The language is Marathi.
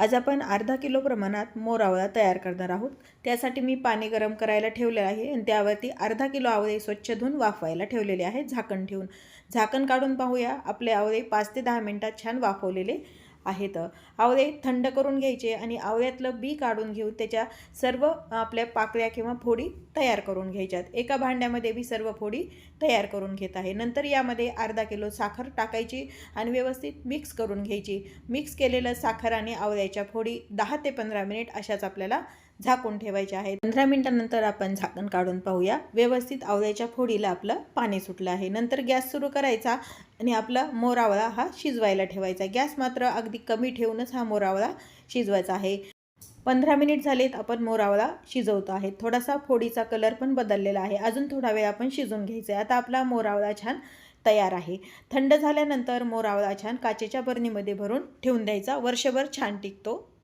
आज आपण अर्धा किलो प्रमाणात मोरावळा तयार करणार आहोत. त्यासाठी मी पाणी गरम करायला ठेवलेलं आहे आणि त्यावरती अर्धा किलो आवळे स्वच्छ धुवून वाफवायला ठेवलेले आहे झाकण ठेवून. झाकण काढून पाहूया. आपले आवळे पाच ते दहा मिनटात छान वाफवलेले आहेत. आवळे थंड करून घ्यायचे आणि आवळ्यातलं बी काढून घेऊन त्याच्या सर्व आपल्या पाकळ्या किंवा फोडी तयार करून घ्यायच्यात. एका भांड्यामध्ये मी सर्व फोडी तयार करून घेत आहे. नंतर यामध्ये अर्धा किलो साखर टाकायची आणि व्यवस्थित मिक्स करून घ्यायची. मिक्स केलेलं साखर आणि आवळ्याच्या फोडी दहा ते पंधरा मिनिट अशाच आपल्याला झाकून ठेवायचे आहे पंधरा मिनिटानंतर आपण झाकण काढून पाहूया. व्यवस्थित आवळ्याच्या फोडीला आपलं पाणी सुटलं आहे. नंतर गॅस सुरू करायचा आणि आपला मोरावळा हा शिजवायला ठेवायचा. गॅस मात्र अगदी कमी ठेवूनच हा मोरावळा शिजवायचा आहे. पंधरा मिनिट झालेत आपण मोरावळा शिजवतो आहे थोडासा फोडीचा कलर पण बदललेला आहे. अजून थोडा वेळ आपण शिजून घ्यायचा आहे. आता आपला मोरावळा छान तयार आहे. थंड झाल्यानंतर मोरावळा छान काचेच्या बरणीमध्ये भरून ठेवून द्यायचा. वर्षभर छान टिकतो.